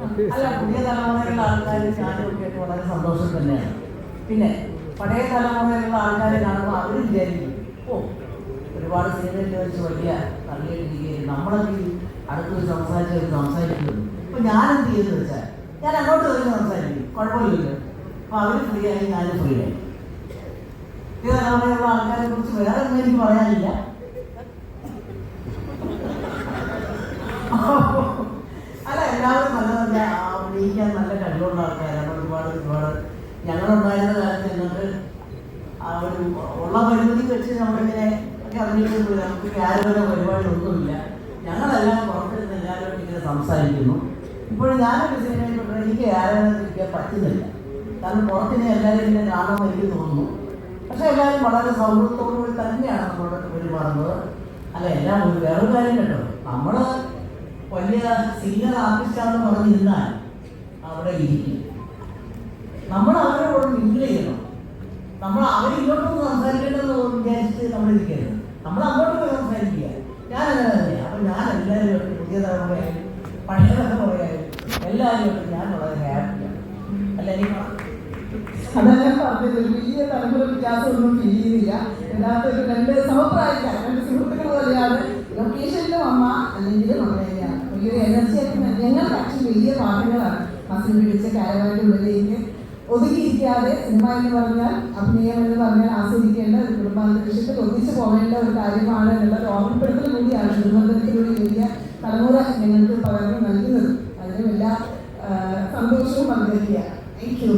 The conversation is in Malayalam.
പുതിയ തലമുറയിലുള്ള ആൾക്കാർ ഞാനും ഒക്കെ വളരെ സന്തോഷം തന്നെയാണ്. പിന്നെ പഴയ തലമുറയിലുള്ള ആൾക്കാരെ കാണുമ്പോൾ അവർ വിചാരിക്കും ഓ ഒരുപാട് സിനിമയിൽ വെച്ച് വലിയ തള്ളിയിട്ടിരിക്കുകയും നമ്മളൊക്കെ അടുത്തൊരു സംസാരിച്ച് സംസാരിക്കുന്നു അപ്പൊ ഞാൻ എന്ത് ചെയ്യുന്നത് വെച്ചാൽ ഞാൻ അങ്ങോട്ട് വരുന്ന സംസാരിക്കും. കുഴപ്പമില്ലല്ലോ. അപ്പൊ അവർ ഫ്രീ ആയി ഞാനും ഫ്രീ ആയി. പുതിയ തലമുറയിലുള്ള ആൾക്കാരെ കുറിച്ച് വേറെ എനിക്ക് പറയാനില്ല. ഒരുപാട്. ഞങ്ങളുണ്ടായിരുന്ന കാലത്ത് ഞങ്ങൾക്ക് ആ ഒരു ഉള്ള പരിമിതി വെച്ച് നമ്മളിങ്ങനെ അറിഞ്ഞിട്ടുണ്ട്. നമുക്ക് ആരോഗ്യ പരിപാടിയൊന്നുമില്ല ഞങ്ങളെല്ലാം പുറത്തിരുന്ന് എല്ലാവരും ഇങ്ങനെ സംസാരിക്കുന്നു. ഇപ്പോൾ ഞാനൊരു സിനിമയിൽ പെട്ട എനിക്ക് ആരോഗ്യത്തിരിക്കാൻ പറ്റുന്നില്ല. കാരണം പുറത്തിനെ എല്ലാവരും ഇങ്ങനെ കാണുമെന്ന് എനിക്ക് തോന്നുന്നു. പക്ഷെ എല്ലാവരും വളരെ സൗഹൃദത്തോടുകൂടി തന്നെയാണ് നമ്മളോട് പെരുമാറുന്നത്. അല്ല എല്ലാം ഒരു വേറൊരു കാര്യം കേട്ടോ. നമ്മൾ വലിയ സിംഗർ ആർട്ടിസ്റ്റാണെന്ന് പറഞ്ഞിരുന്നാൽ അവിടെ ഇരിക്കും. നമ്മൾ അവരോട് മിങ്കിൾ ചെയ്യണം നമ്മൾ അവർ ഇങ്ങോട്ടൊന്ന് സംസാരിക്കേണ്ടെന്ന് വിചാരിച്ച് നമ്മൾ ഇരിക്കരുത്. നമ്മൾ അങ്ങോട്ട് പോയി സംസാരിക്കുക. ഞാൻ അങ്ങനെ തന്നെയാണ് അപ്പം ഞാൻ എല്ലാവരും പുതിയ തലമുറയായാലും പഴയ തലമുറയായാലും എല്ലാവരും ഞാൻ വളരെ ഹാപ്പിയാണ് അല്ല എനിക്ക് അതാ ഞാൻ പറഞ്ഞത് വലിയ തലമുറ വ്യത്യാസമൊന്നും ഫീൽ ചെയ്യുന്നില്ല. രണ്ടാമത്തെ രണ്ട് സമപ്രായക്കാർ രണ്ട് സുഹൃത്തുക്കൾ പോലെയാണ് ലൊക്കേഷനിലെ അമ്മ അല്ലെങ്കിൽ അമ്മ വലിയൊരു എനർജി ആയിട്ട് ഞങ്ങൾ ആക്ച്വലി വലിയ പാട്ടുകളാണ് അസിൽ പിടിച്ച കാര്യമായിട്ട് ഉള്ളിലേക്ക് ഒതുങ്ങിയിരിക്കാതെ സിനിമ എന്ന് പറഞ്ഞാൽ അഭിനയം എന്ന് പറഞ്ഞാൽ ആസ്വദിക്കേണ്ട ഒരു കുടുംബാന്തരീക്ഷത്തിൽ ഒന്നിച്ചു പോകേണ്ട ഒരു കാര്യമാണ് എന്നുള്ളത് ഓർമ്മപ്പെടുത്തൽ കൂടിയാണ് കുടുംബത്തിലൂടെ വലിയ തലമുറ ഞങ്ങൾക്ക് പകർന്നു നൽകുന്നത്. അതിനും എല്ലാ സന്തോഷവും പങ്കുവയ്ക്കുക താങ്ക് യു